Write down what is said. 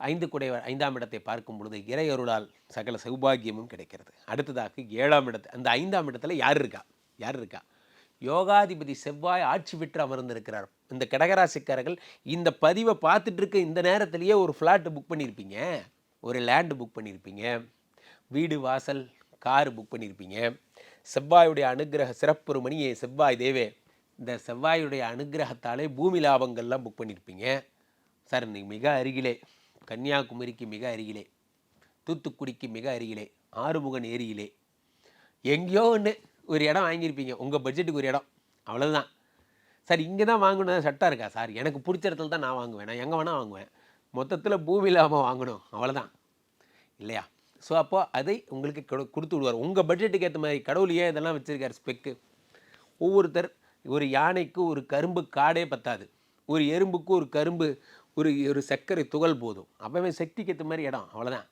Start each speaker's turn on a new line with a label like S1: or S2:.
S1: ஐந்து குடை ஐந்தாம் இடத்தை பார்க்கும் பொழுது இறையருளால் சகல சௌபாகியமும் கிடைக்கிறது. அடுத்ததாக ஏழாம் இடத்து அந்த ஐந்தாம் இடத்துல யார் இருக்கா? யார் இருக்கா? யோகாதிபதி செவ்வாய் ஆட்சி பெற்று அமர்ந்திருக்கிறார். இந்த கடகராசிக்காரர்கள் இந்த பதிவை பார்த்துட்டு இருக்க இந்த நேரத்திலேயே ஒரு ஃப்ளாட்டு புக் பண்ணியிருப்பீங்க ஒரு லேண்டு புக் பண்ணியிருப்பீங்க வீடு வாசல் காரு புக் பண்ணியிருப்பீங்க செவ்வாயுடைய அனுகிரக சிறப்புறு மணியே செவ்வாய் தேவே. இந்த செவ்வாயுடைய அனுகிரகத்தாலே பூமி லாபங்கள்லாம் புக் பண்ணியிருப்பீங்க சார் நீங்கள் மிக அருகிலே கன்னியாகுமரிக்கு மிக அருகிலே தூத்துக்குடிக்கு மிக அருகிலே ஆறுமுகன் ஏரியிலே. எங்கேயோ ஒன்று ஒரு இடம் வாங்கியிருப்பீங்க. உங்கள் பட்ஜெட்டுக்கு ஒரு இடம். அவ்வளோதான் சார் இங்கே தான் வாங்கணும். சட்டம் இருக்கா? சார் எனக்கு பிடிச்ச இடத்துல தான் நான் வாங்குவேன். நான் எங்கே வேணால் வாங்குவேன். மொத்தத்தில் பூமி இல்லாமல் வாங்கணும். அவ்வளோதான் இல்லையா? ஸோ அப்போ அதை உங்களுக்கு கொடுத்து விடுவார். உங்கள் பட்ஜெட்டுக்கு ஏற்ற மாதிரி கடவுளையே இதெல்லாம் வச்சுருக்கார் ஸ்பெக்கு ஒவ்வொருத்தர் ஒரு யானைக்கு ஒரு கரும்பு காடே பத்தாது. ஒரு எறும்புக்கு ஒரு கரும்பு ஒரு ஒரு சர்க்கரை துகள் போதும். அப்போவே சக்திக்கு ஏற்ற மாதிரி இடம். அவ்வளோதான்